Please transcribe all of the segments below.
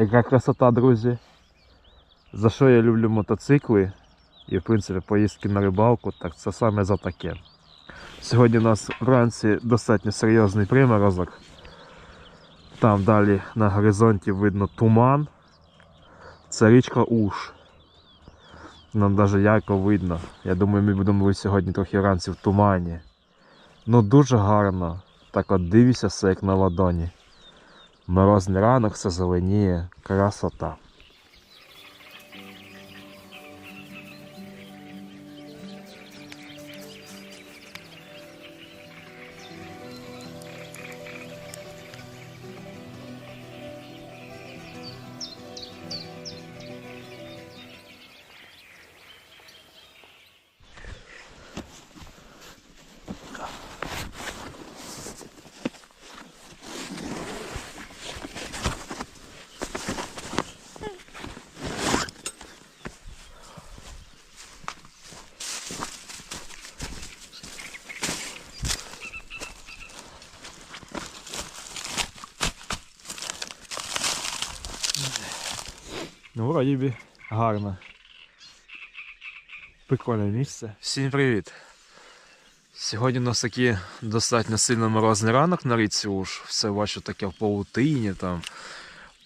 Яка красота, друзі. За що я люблю мотоцикли і, в принципі, поїздки на рибалку, так це саме за таке. Сьогодні у нас вранці достатньо серйозний приморозок. Там далі на горизонті видно туман. Це річка Уж. Нам навіть ярко видно. Я думаю, ми будемо сьогодні трохи вранці в тумані. Ну дуже гарно. Так от дивишся все як на ладоні. Морозний ранок, все зеленіє, красота. Ну, вроді би гарно. Прикольне місце. Всім привіт! Сьогодні у нас такий достатньо сильно морозний ранок на річці уж. Все бачу таке в паутині там.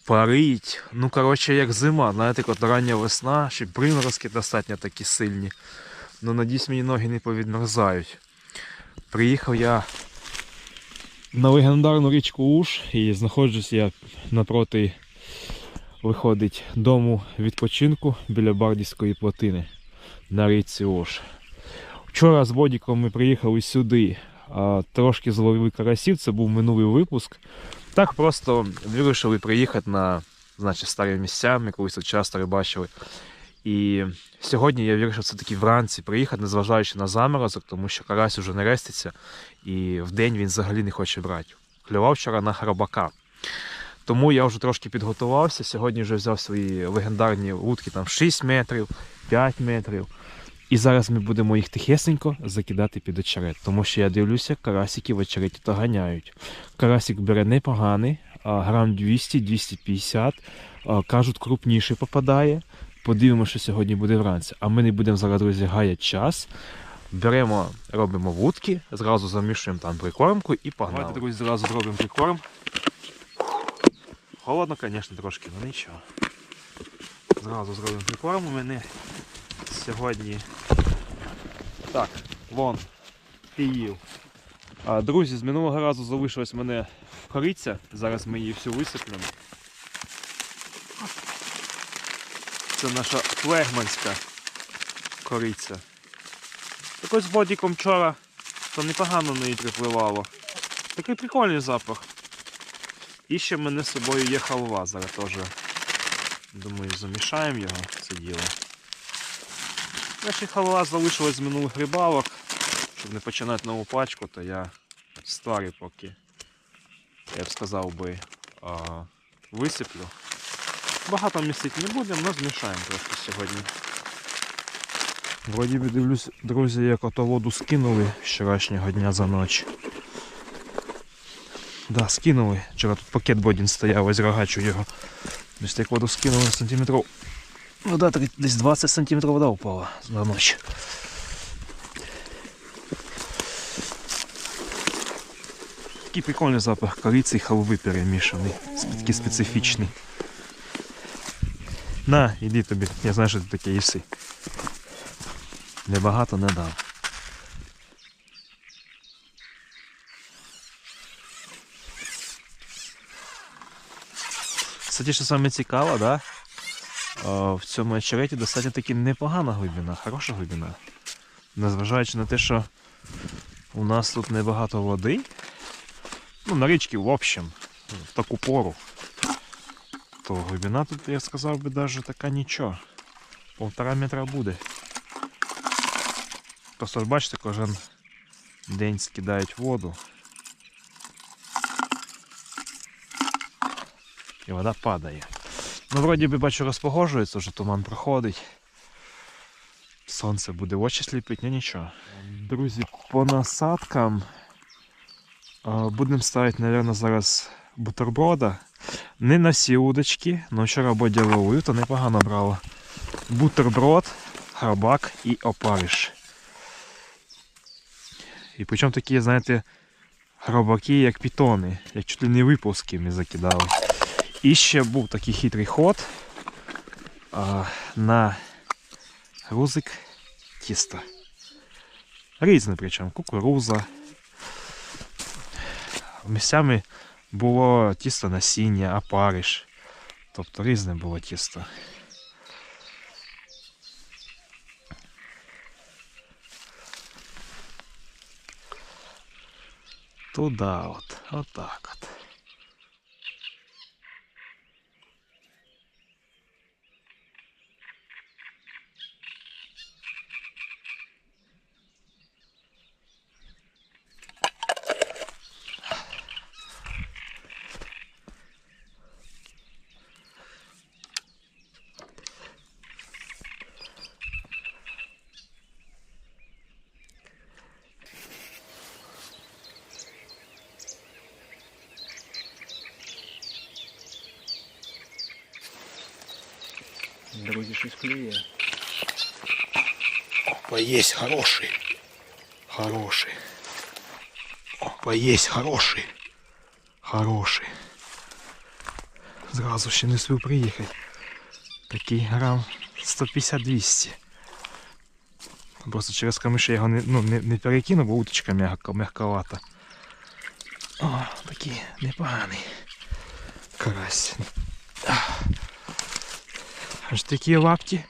Парить. Ну, коротше, як зима, знаєте, от рання весна, ще приморозки достатньо такі сильні. Ну, надіюсь, мені ноги не повідмерзають. Приїхав я на легендарну річку Уж і знаходжусь я напроти виходить дому відпочинку біля Бардівської плотини на річці Ош. Вчора з Бодіком ми приїхали сюди, трошки зловили карасів, це був минулий випуск. Так просто вирішили приїхати на значить, старі місця, ми колись тут часто рибачили. І сьогодні я вирішив все-таки вранці приїхати, незважаючи на заморозок, тому що карась уже не реститься, і вдень він взагалі не хоче брати. Клював вчора на храбака. Тому я вже трошки підготувався. Сьогодні вже взяв свої легендарні вудки там 6 метрів, 5 метрів. І зараз ми будемо їх тихесенько закидати під очерет. Тому що я дивлюся, карасики в очереті то ганяють. Карасик бере непоганий, грам 200-250. Кажуть, крупніший попадає. Подивимося, що сьогодні буде вранці. А ми не будемо зараз, друзі, гаяти час. Беремо, робимо вудки, зразу замішуємо там прикормку і погнали. Давайте, друзі, зразу зробимо прикорм. Холодно, звісно, трошки, але нічого. Зразу зробимо прикорм. У мене сьогодні. Так, вон, піїв. Друзі, з минулого разу залишилась мене кориця. Зараз ми її всю висиплемо. Це наша флегманська кориця. Так ось бодіком вчора, то непогано неї припливало. Такий прикольний запах. І ще в мене з собою є халва, зараз теж. Думаю, замішаємо його, це діло. Якщо халва залишилась з минулих рибалок, щоб не починати нову пачку, то я старий поки, я б сказав би, а, висиплю. Багато містити не будемо, але змішаємо трошки сьогодні. Вроді би дивлюсь, друзі, як ото воду скинули вчорашнього дня за ніч. Да, скинули. Вчора тут пакет Бодін стояв, ось рогачу його. Десь так воду скинули сантиметрів. Ну да, три- десь 20 сантиметрів вода упала за ніч. Такий прикольний запах кориці і халви перемішаний. Такий специфічний. На, іди тобі, я знаю, що ти таке їси. Небагато не дам. Кстати, що саме цікаво, да? О, в цьому очереті достатньо таки непогана глибина, хороша глибина. Незважаючи на те, що у нас тут небагато води. Ну, на річці, в общем, в таку пору. То глибина тут, я сказав би, навіть така нічого. Полтора метра буде. Просто бачите, кожен день скидають воду. І вода падає. Ну, вроді би бачу, розпогожується, вже туман проходить. Сонце буде очі сліпить, ну нічого. Друзі, по насадкам будемо ставити, мабуть, зараз бутерброда. Не на всі удочки, але вчора Бодя ловив, то непогано брало. Бутерброд, хабак і опариш. І причому такі, знаєте, гробаки, як пітони, як чуть ли не випуски ми закидали. І ще був такий хитрий ход на грузик тіста. Різне причому, кукуруза. Місцями було тісто насіння, опариш. Тобто різне було тісто. Туда от, отак от. Друзі, щось клює. Опа, есть хороший. Хороший. Опа, есть хороший. Хороший. Зразу ще не спів приїхати. Такий грам 150-200. Просто через камиші я його не, ну, не, не перекину, бо уточка м'яко, м'яковата. О, такий непоганий карась. Аж такі лапті.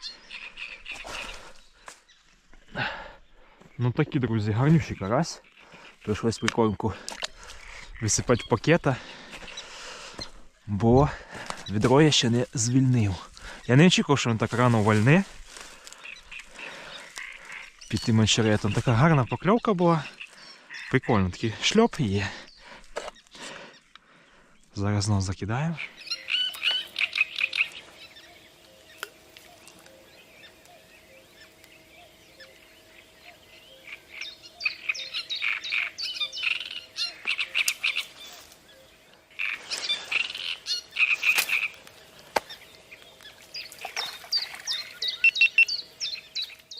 Ну такі, друзі, гарнющий карась. Прийшлось прикормку висипати в пакета, бо відро я ще не звільнив. Я не очікував, що він так рано вальне. Під тим очеретом. Така гарна покльовка була. Прикольно, такий шльоп є. Зараз знову закидаємо.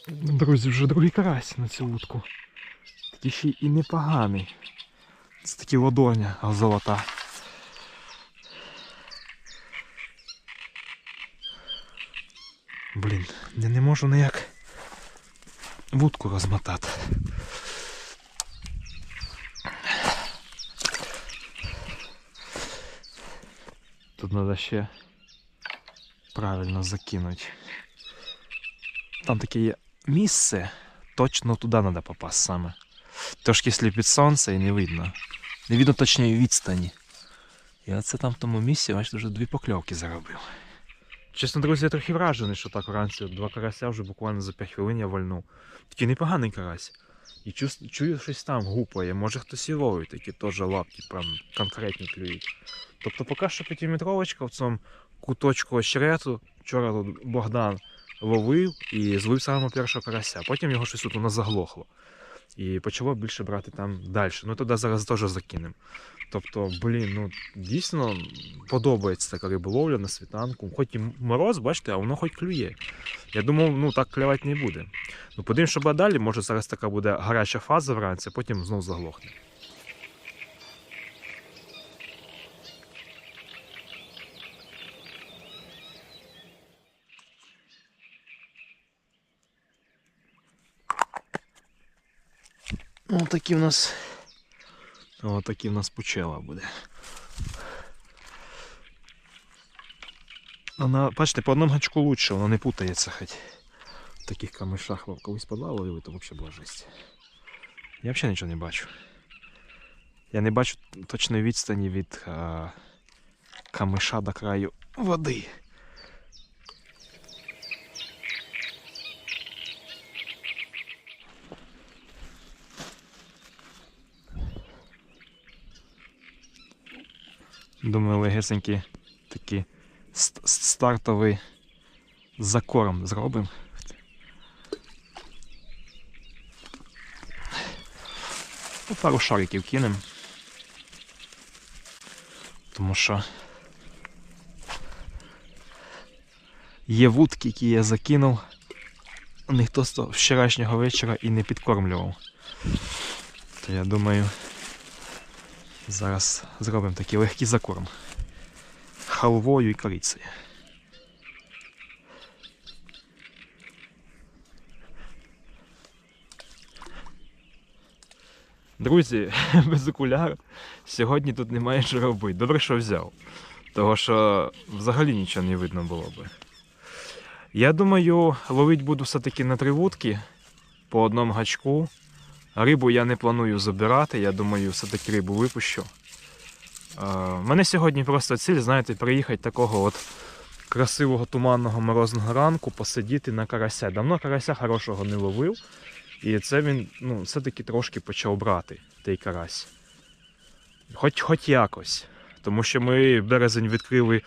Друзі, вже другий карась на цю утку. Такий ще і непоганий. Це такі ладоня а золота. Блін, я не можу ніяк вудку розмотати. Тут треба ще правильно закинути. Там таке є місце, точно туди треба попасти саме. Трошки сліпить сонце і не видно. Не видно точної відстані. І оце там в тому місці, бачите, вже дві покльовки заробив. Чесно, друзі, я трохи вражений, що так вранці два карася вже буквально за 5 хвилин я вальнув. Такий непоганий карась. І чую, чую щось там гупає. Може хтось і ловить, такі теж лапки прям конкретні клюють. Тобто поки що п'ятиметровочка в цьому куточку очерету. Вчора тут Богдан ловив і зловив самого першого карася. Потім його щось тут у нас заглохло. І почало більше брати там далі. Ну тоді зараз теж закинемо. Тобто, блін, ну дійсно подобається така риболовля на світанку. Хоч і мороз, бачите, а воно хоч клює. Я думав, ну так клювати не буде. Ну подивимось, що буде далі, може зараз така буде гаряча фаза вранці, а потім знов заглохне. Ну, такі в нас. О, такі в нас пучела буде. Вона, бачите, по одному гачку лучше, воно не путається хоч. В таких камишах ви колись подлавили, то взагалі була жесть. Я взагалі нічого не бачу. Я не бачу точної відстані від а, камиша до краю води. Думаю, легесенький такий стартовий закорм зробимо. Ну, пару шариків кинемо. Тому що є вудки, які я закинув, ніхто з вчорашнього вечора і не підкормлював. То я думаю зараз зробимо такий легкий закорм. Халвою і корицею. Друзі, без окуляр сьогодні тут немає що робити. Добре, що взяв. Того що взагалі нічого не видно було би. Я думаю, ловить буду все-таки на три вудки по одному гачку. Рибу я не планую забирати, я думаю, все-таки рибу випущу. У мене сьогодні просто ціль, знаєте, приїхати такого от красивого туманного морозного ранку, посидіти на карася. Давно карася хорошого не ловив. І це він ну, все-таки трошки почав брати, той карась. Хоч, хоч якось. Тому що ми березень відкрили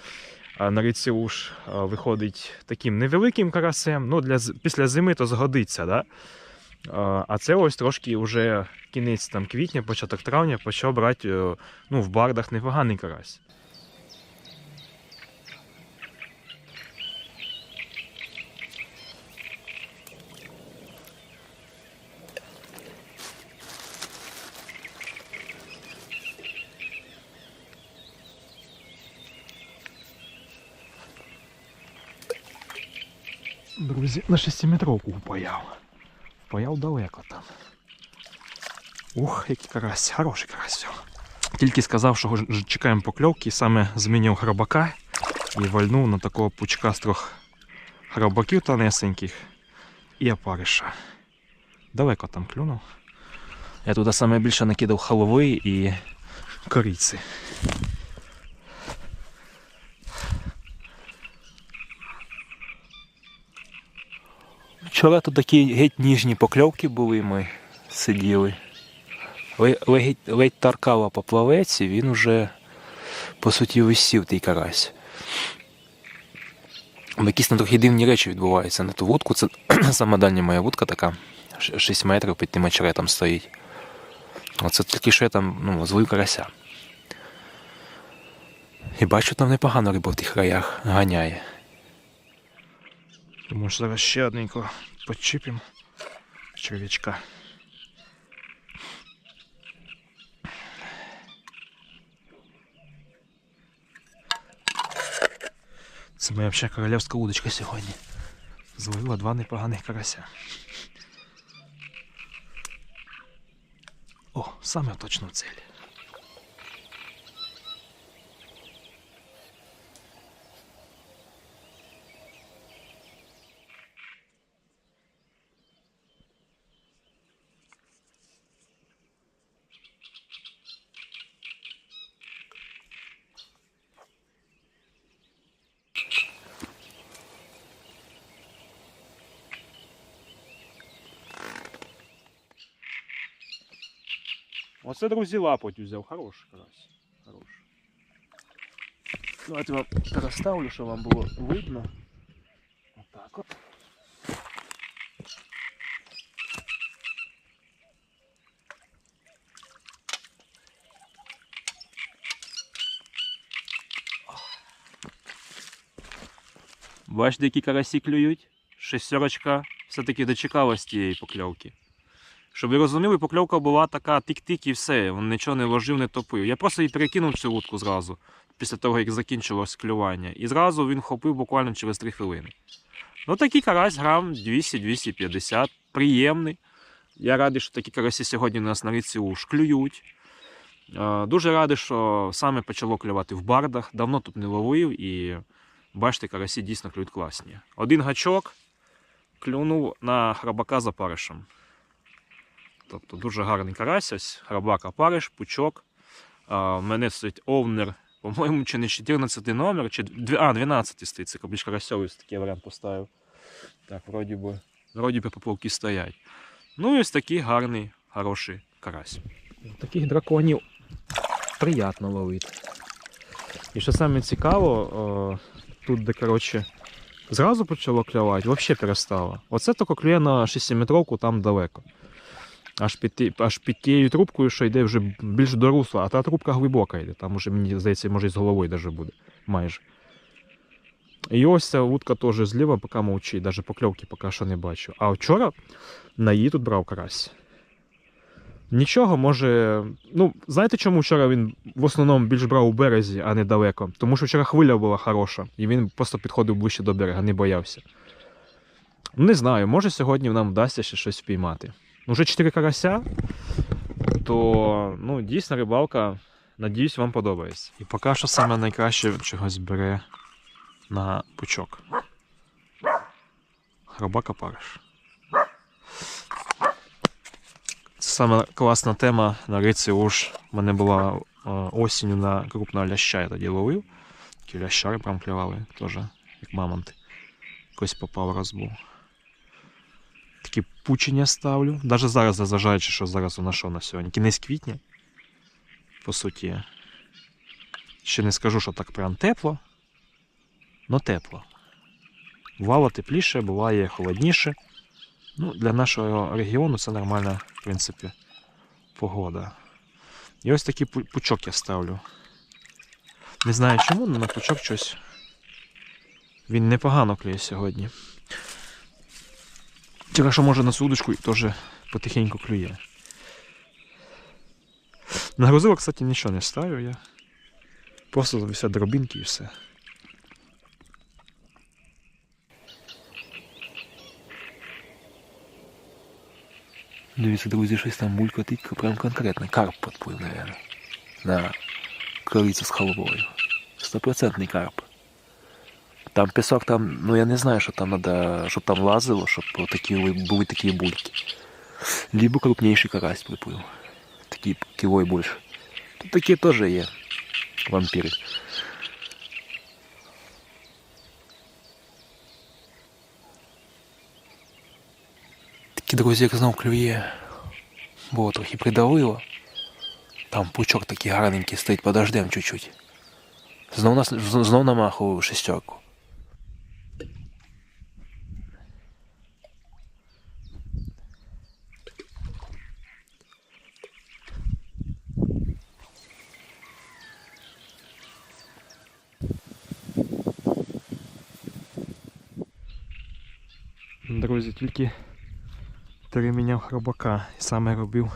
на річці Уж виходить таким невеликим карасем. Ну, для, після зими то згодиться, да? А, це ось трошки вже кінець там, квітня, початок травня почав брати е, ну, в бардах непоганий карась. Друзі, на 6-метровку впаяв. Впаяв далеко там. Ух, який карась, хороший карась. всьо. Тільки сказав, що чекаємо покльовки, саме змінив храбака і вальнув на такого пучка з трьох храбаків тонесеньких і опариша. Далеко там клюнув. Я туди саме більше накидав халови і кориці. Вчора тут такі геть ніжні покльовки були, ми сиділи. Ледь, ледь таркала поплавець, і він уже по суті висів той карась. Якісь на трохи дивні речі відбуваються на ту вудку. Це сама дальня моя вудка така. 6 метрів під тим очеретом стоїть. Оце тільки що я там ну, злив карася. І бачу, там непогано риба в тих краях ганяє. Тому що зараз ще одненько почіпимо черв'ячка. Це моя взагалі королівська удочка сьогодні. Зловила два непоганих карася. О, саме точно в ціль. Оце, друзі, лапоть взяв. Хороший карась. Хороший. Давайте вам переставлю, щоб вам було видно. Отак от. Бачите, які карасі клюють? Шестерочка все-таки дочекалась тієї покльовки. Щоб ви розуміли, покльовка була така тик-тик і все, він нічого не ложив, не топив. Я просто її перекинув цю вудку зразу, після того, як закінчилось клювання. І зразу він хопив буквально через 3 хвилини. Ну такий карась грам 200-250, приємний. Я радий, що такі карасі сьогодні у нас на річці уж клюють. Е, Дуже радий, що саме почало клювати в бардах. Давно тут не ловив і бачите, карасі дійсно клюють класні. Один гачок клюнув на храбака за паришем. Тобто дуже гарний карась, ось храбак опариш, пучок. В мене стоїть овнер, по-моєму, чи не 14 номер, чи а, 12 стоїть, це більш карасьовий такий варіант поставив. Так, вроді би, вроді би поплавки стоять. Ну і ось такий гарний, хороший карась. Таких драконів приємно ловити. І що саме цікаво, тут, де, коротше, зразу почало клювати, взагалі перестало. Оце тільки клює на 6-метровку там далеко. Аж під, аж під тією трубкою, що йде вже більш до русла, а та трубка глибока йде. Там уже, мені здається, може і з головою даже буде. Майже. І ось ця вудка теж зліва, поки мовчить, навіть покльовки поки що не бачу. А вчора на її тут брав карась. Нічого, може. Ну, знаєте, чому вчора він в основному більш брав у березі, а не далеко? Тому що вчора хвиля була хороша, і він просто підходив ближче до берега, не боявся. Не знаю, може сьогодні нам вдасться ще щось впіймати. Ну, Вже 4 карася, то ну, дійсно рибалка, надіюсь, вам подобається. І поки що саме найкраще чогось бере на пучок. Хробака париш. Це саме класна тема на риці уж. У мене була е, осінню на крупного ляща, я тоді ловив. Такі лящари прям клювали, теж, як мамонти. Якось попав раз Такі пучення ставлю. Навіть зараз, зазважаючи, що зараз у нас що на сьогодні. Кінець квітня. По суті. Ще не скажу, що так прям тепло. но тепло. Бувало тепліше, буває холодніше. Ну, для нашого регіону це нормальна, в принципі, погода. І ось такий пучок я ставлю. Не знаю чому, але на пучок щось. Він непогано клює сьогодні. Тільки що може на судочку і теж потихеньку клює. На грузило, кстати, нічого не ставлю я. Просто висять дробинки і все. Дивіться, друзі, щось там булькотить, прям конкретно. Карп подплив, наверное. На корицю з халвою. Стопроцентний карп. Там пісок, там, ну я не знаю, що там треба, щоб там лазило, щоб такі, були такі бульки. Либо крупніший карась приплив. Такі кіло і більше. Тут такі теж є вампіри. Такі, друзі, як знов клює. Було трохи придавило. Там пучок такий гарненький стоїть, подождем чуть-чуть. Знов, знов намахував шестерку. Друзі, тільки переміняв хробака і саме робив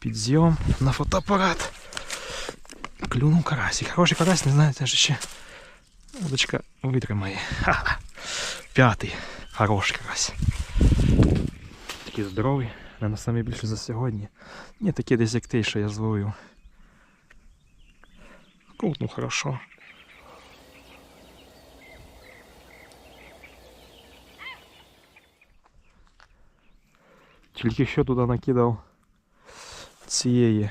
підзйом на фотоапарат. Клюнув карасик. Хороший карась, не знаю, теж ще удочка витримає. Ха-ха. П'ятий. Хороший карась. Такий здоровий. Наверно, саме більше за сьогодні. Ні, такий десь як той, що я зловив. Крутнув хорошо. Тільки що туди накидав цієї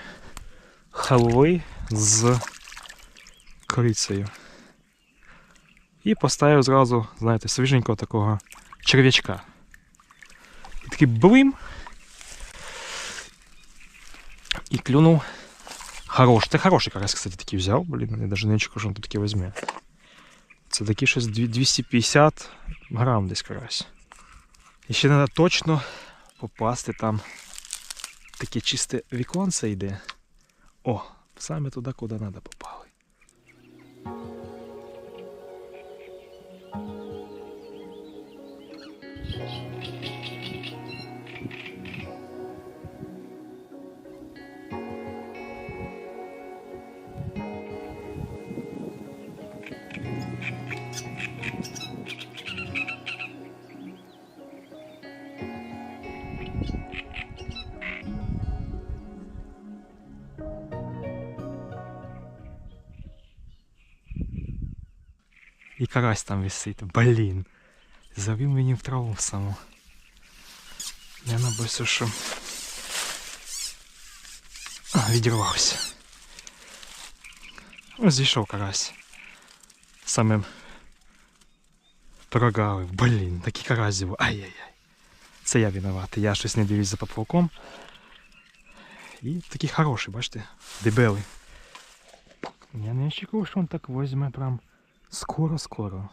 халви з корицею. І поставив зразу, знаєте, свіженького такого черв'ячка. І такий блим. І клюнув. Хороший. Це хороший карась, кстати, такий взяв. Блін, я навіть не чекав, що він тут таке візьме. Це такий щось 250 грам десь карась. І ще треба точно попасти там таке чисте віконце йде. О, саме туди, куди треба попали. карась там висить. Блін. Завів мені в траву саму. Я набився, що А, відірвався. Ось зійшов карась. Самим прогавив. Блін, такий карась був. Ай-яй-яй. Це я винуватий. Я щось не дивлюсь за поплавком. І такий хороший, бачите, дебелий. Я не очікував, що він так возьме прям Скоро-скоро.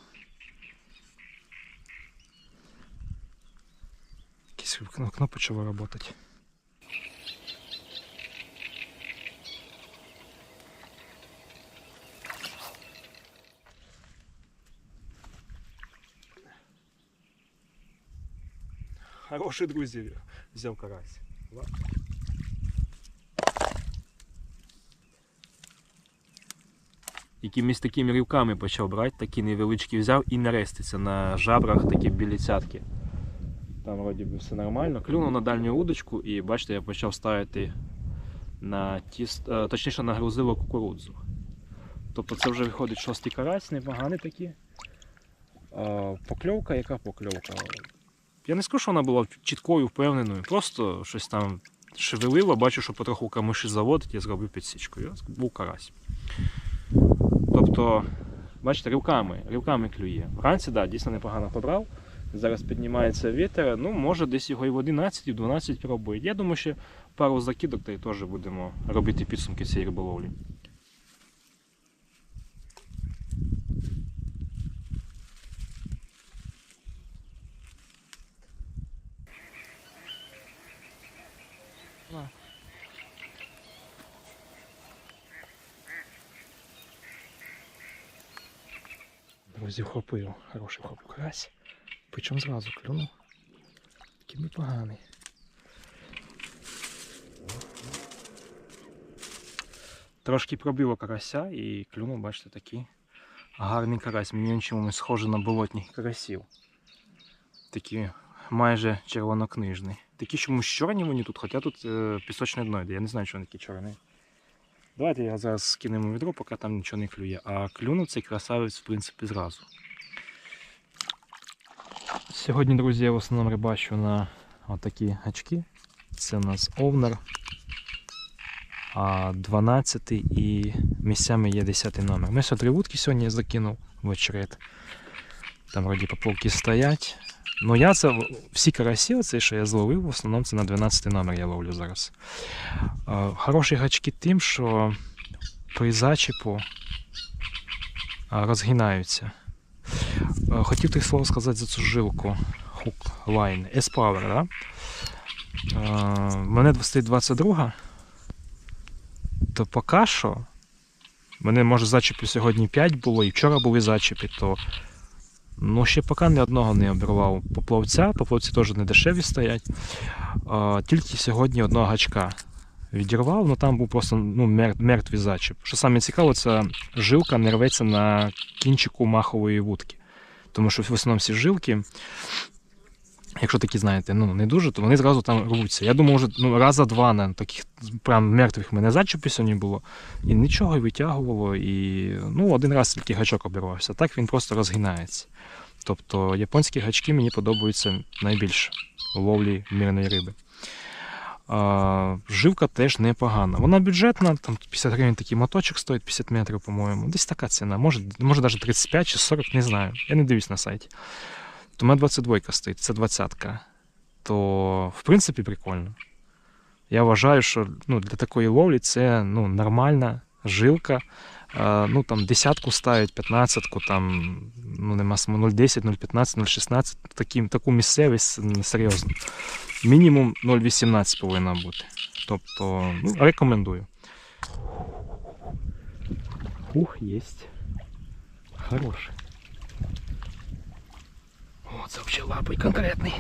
Якесь окно почало працювати. Хороший друзі взяв карась. Ладно. Якимись такими рівками почав брати, такі невеличкі взяв і нареститься на жабрах такі білі цятки. Там вроді би все нормально. Клюнув на дальню удочку і бачите, я почав ставити на тіст, е, точніше на грузило кукурудзу. Тобто це вже виходить шостий карась, непоганий такий. А, Покльовка, яка покльовка? Я не скажу, що вона була чіткою, впевненою. Просто щось там шевелило, бачу, що потроху камиші заводить, я зробив підсічку. Ось був карась. Тобто, бачите, рівками, рівками клює. Вранці, да, дійсно непогано побрав. Зараз піднімається вітер. Ну, може, десь його і в 11, і в 12 пробує. Я думаю, що пару закидок та й теж будемо робити підсумки цієї риболовлі. Друзі, вхопив. Хороший вхопив карась. Причому зразу клюнув. Такий непоганий. Трошки пробило карася і клюнув, бачите, такий гарний карась. Мені він чомусь схожий на болотніх карасів. Такі майже червонокнижний. Такі чомусь чорні вони тут, хоча тут е, пісочне дно йде. Я не знаю, чого вони такі чорні. Давайте я зараз скинемо відро, поки там нічого не клює. А клюнув цей красавець, в принципі, зразу. Сьогодні, друзі, я в основному рибачу на отакі гачки. Це у нас овнер. А 12 і місцями є 10 номер. Ми сьогодні три вудки сьогодні закинув в очерет. Там вроді поплавки стоять. Ну я це всі карасі, оце, що я зловив, в основному це на 12 номер я ловлю зараз. Хороші гачки тим, що при зачіпу розгинаються. Хотів три слова сказати за цю жилку Hook Line S-Power, да? Мене стоїть 22, то поки що. Мене може зачіпів сьогодні 5 було, і вчора були зачіпи, то ну, ще поки ні одного не обірвав поплавця. Поплавці теж не дешеві стоять. Тільки сьогодні одного гачка відірвав, але там був просто ну, мертвий зачіп. Що саме цікаво, ця жилка не рветься на кінчику махової вудки. Тому що в основному всі жилки, якщо такі, знаєте, ну не дуже, то вони зразу там рвуться. Я думаю, вже ну, раза два на таких прям мертвих мене зачіпів сьогодні було. І нічого витягувало, і ну, один раз тільки гачок обірвався. Так він просто розгинається. Тобто японські гачки мені подобаються найбільше у ловлі мірної риби. А, жилка теж непогана. Вона бюджетна, там 50 гривень такий моточок стоїть 50 метрів, по-моєму. Десь така ціна. Може, може навіть 35 чи 40, не знаю. Я не дивлюсь на сайті. У мене 22 стоїть, це 20-ка. То, в принципі, прикольно. Я вважаю, що ну, для такої ловлі це ну, нормальна жилка. Ну, там, десятку ставить, п'ятнадцятку, там, ну, нема смисла, 0,10, 0,15, 0,16, такі, таку місцевість м, серйозно. Мінімум 0,18 повинна бути. Тобто, ну, рекомендую. Ух, єсть. Хороший. Це взагалі лапий конкретний.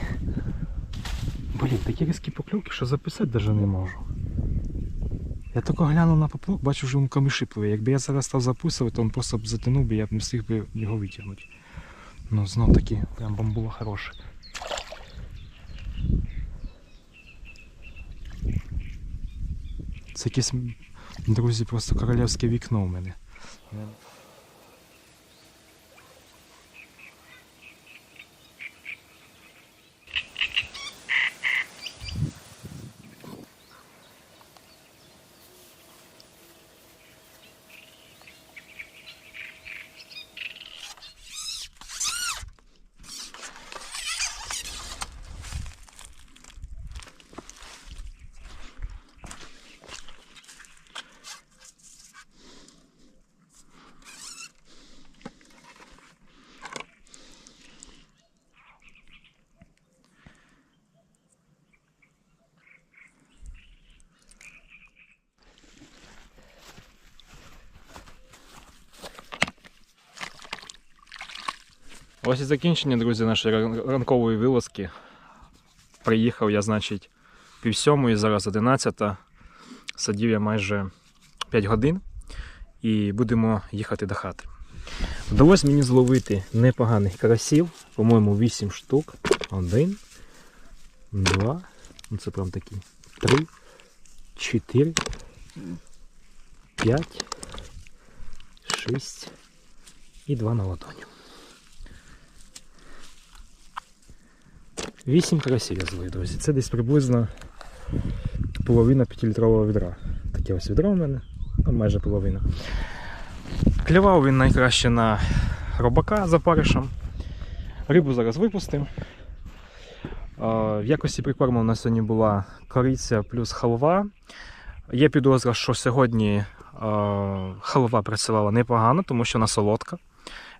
Блін, такі різкі покльовки, що записати навіть не можу. Я тільки глянув на поплавок, бачу, що він каміші пливе. Якби я зараз став записувати, то він просто б затягнув би, я б не встиг би його витягнути. Ну, знов таки, прям бамбула хороша. Це якесь, друзі, просто королівське вікно у мене. Ось і закінчення, друзі, нашої ранкової вилазки. Приїхав я, значить, пів сьомої, зараз 11. Садів я майже 5 годин і будемо їхати до хати. Вдалося мені зловити непоганих карасів, по-моєму, 8 штук. Один, два. Ну це прям такі. Три, чотири, п'ять, шість і два на ладоню. 8 красів я зловив, друзі. Це десь приблизно половина 5-літрового відра. Таке ось відро у мене, ну майже половина. Клював він найкраще на робака за паришем. Рибу зараз випустимо. В якості прикорму у нас сьогодні була кориця плюс халва. Є підозра, що сьогодні халва працювала непогано, тому що вона солодка.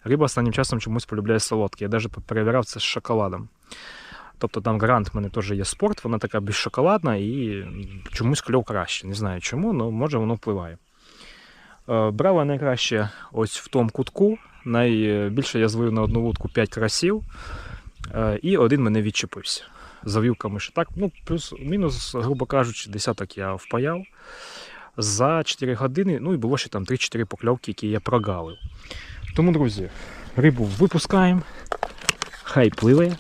Риба останнім часом чомусь полюбляє солодкі. Я навіть перевіряв це з шоколадом. Тобто там грант в мене теж є спорт, вона така більш шоколадна і чомусь кльов краще. Не знаю чому, але може воно впливає. Е, Брала найкраще ось в тому кутку. Найбільше я звив на одну вудку 5 карасів, е, і один мене відчепився. За вілками ще так, ну, плюс-мінус, грубо кажучи, десяток я впаяв за 4 години. Ну і було ще там 3-4 покльовки, які я прогалив. Тому, друзі, рибу випускаємо, хай пливе,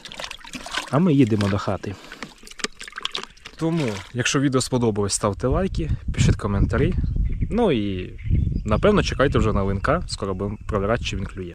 а ми їдемо до хати. Тому, якщо відео сподобалось, ставте лайки, пишіть коментарі. Ну і напевно чекайте вже на линка, скоро будемо провіряти, чи він клює.